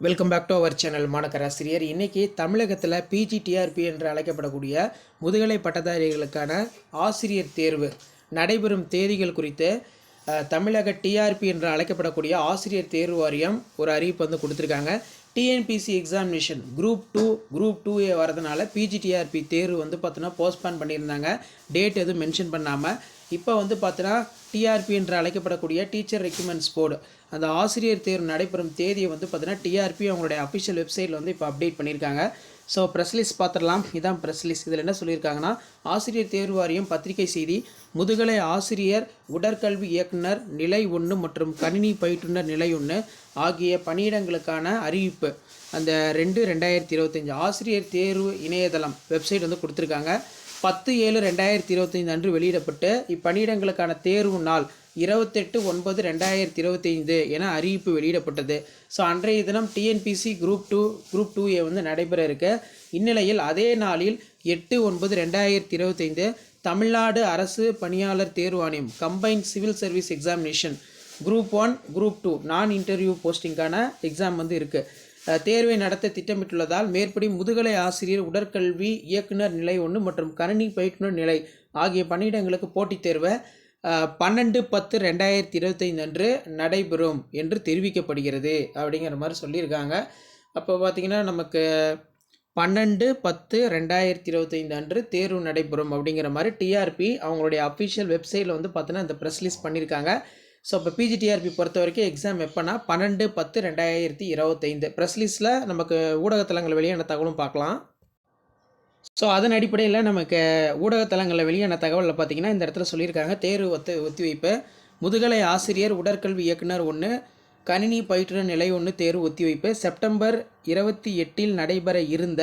Welcome back to our channel மாணக்கராசிரியர் இன்றைக்கி தமிழகத்தில் PGTRB என்று அழைக்கப்படக்கூடிய முதுகலை பட்டதாரிகளுக்கான ஆசிரியர் தேர்வு நடைபெறும் தேதிகள் குறித்து தமிழக டிஆர்பி என்று அழைக்கப்படக்கூடிய ஆசிரியர் தேர்வு வாரியம் ஒரு அறிவிப்பு வந்து கொடுத்துருக்காங்க. TNPSC examination group two group two A வரதுனால பிஜிடிஆர்பி தேர்வு வந்து பார்த்தோன்னா போஸ்ட்பான் பண்ணியிருந்தாங்க. டேட் எதுவும் மென்ஷன் பண்ணாமல் இப்போ வந்து பார்த்தோன்னா டிஆர்பி என்று அழைக்கப்படக்கூடிய டீச்சர் ரெக்யூமெண்ட்ஸ் போர்டு அந்த ஆசிரியர் தேர்வு நடைபெறும் தேதியை வந்து பார்த்தீங்கன்னா டிஆர்பி அவங்களுடைய அஃபிஷியல் வெப்சைட்டில் வந்து இப்போ அப்டேட் பண்ணியிருக்காங்க. ஸோ ப்ரெஸ் லிஸ்ட் பார்த்துடலாம். இதான் ப்ரெஸ் லிஸ்ட் இதில் என்ன சொல்லியிருக்காங்கன்னா ஆசிரியர் தேர்வு வாரியம் பத்திரிகை செய்தி முதுகலை ஆசிரியர் உடற்கல்வி இயக்குனர் நிலை ஒன்று மற்றும் கணினி பயிற்றுனர் நிலை ஒன்று ஆகிய பணியிடங்களுக்கான அறிவிப்பு. அந்த ரெண்டு ரெண்டாயிரத்தி இருபத்தஞ்சி ஆசிரியர் தேர்வு இணையதளம் வெப்சைட் வந்து கொடுத்துருக்காங்க. பத்து ஏழு ரெண்டாயிரத்தி இருபத்தஞ்சி அன்று வெளியிடப்பட்டு இப்பணியிடங்களுக்கான தேர்வு நாள் இருபத்தெட்டு ஒன்பது ரெண்டாயிரத்தி இருபத்தைந்து என அறிவிப்பு வெளியிடப்பட்டது. ஸோ அன்றைய தினம் TNPSC group two group two A வந்து நடைபெற இருக்க இந்நிலையில் அதே நாளில் எட்டு ஒன்பது ரெண்டாயிரத்தி இருபத்தைந்து தமிழ்நாடு அரசு பணியாளர் தேர்வாணையம் combined civil service examination group one group two non interview போஸ்டிங்கான exam வந்து இருக்குது தேர்வை நடத்த திட்டமிட்டுள்ளதால் மேற்படி முதுகலை ஆசிரியர் உடற்கல்வி இயக்குனர் நிலை ஒன்று மற்றும் கணினி பயிற்றுனர் நிலை ஆகிய பணியிடங்களுக்கு போட்டித் தேர்வை பன்னெண்டு பத்து ரெண்டாயிரத்தி இருபத்தைந்து அன்று நடைபெறும் என்று தெரிவிக்கப்படுகிறது அப்படிங்கிற மாதிரி சொல்லியிருக்காங்க. அப்போ பார்த்திங்கன்னா நமக்கு பன்னெண்டு பத்து ரெண்டாயிரத்தி இருபத்தைந்து அன்று தேர்வு நடைபெறும் அப்படிங்கிற மாதிரி டிஆர்பி அவங்களுடைய அஃபிஷியல் வெப்சைட்டில் வந்து பார்த்தீங்கன்னா இந்த ப்ரெஸ் பண்ணியிருக்காங்க. ஸோ இப்போ பிஜிடிஆர்பி பொறுத்த வரைக்கும் எக்ஸாம் எப்போனா பன்னெண்டு பத்து ரெண்டாயிரத்தி இருபத்தைந்து. ப்ரெஸ் லிஸ்ட்டில் நமக்கு ஊடகத்தலங்கள் வெளியான தகவலும் பார்க்கலாம். ஸோ அதன் அடிப்படையில் நமக்கு ஊடகத்தலங்களில் வெளியான தகவலில் பார்த்தீங்கன்னா இந்த இடத்துல சொல்லியிருக்காங்க. தேர்வு ஒத்து ஒத்திவைப்பு. முதுகலை ஆசிரியர் உடற்கல்வி இயக்குனர் ஒன்று கணினி பயிற்று நிலை ஒன்று தேர்வு ஒத்திவைப்பு. செப்டம்பர் இருபத்தி எட்டில் நடைபெற இருந்த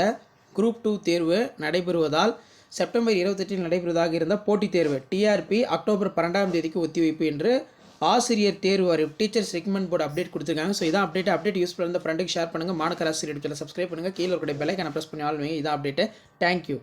குரூப் டூ தேர்வு நடைபெறுவதால் செப்டம்பர் இருபத்தெட்டில் நடைபெறுவதாக இருந்த போட்டித் தேர்வு டிஆர்பி அக்டோபர் பன்னெண்டாம் தேதிக்கு ஒத்திவைப்பு என்று ஆசிரியர் தேர்வு வாரியம் டீச்சர் செக்மெண்ட் போர்டு அப்டேட் கொடுத்துருக்காங்க. ஸோ இதான் அப்டேட் அப்டேட் யூஸ் பண்ணுற ஃப்ரெண்டுக்கு ஷேர் பண்ணுங்கள் மாணக்கராசிரியர் சப்ஸ்கிரைப் பண்ணுங்கள் கீழே இருக்கிற பெல்லைக்கான ப்ரெஸ் பண்ணி ஆளுங்க. இதான் அப்டேட்டு தேங்க்யூ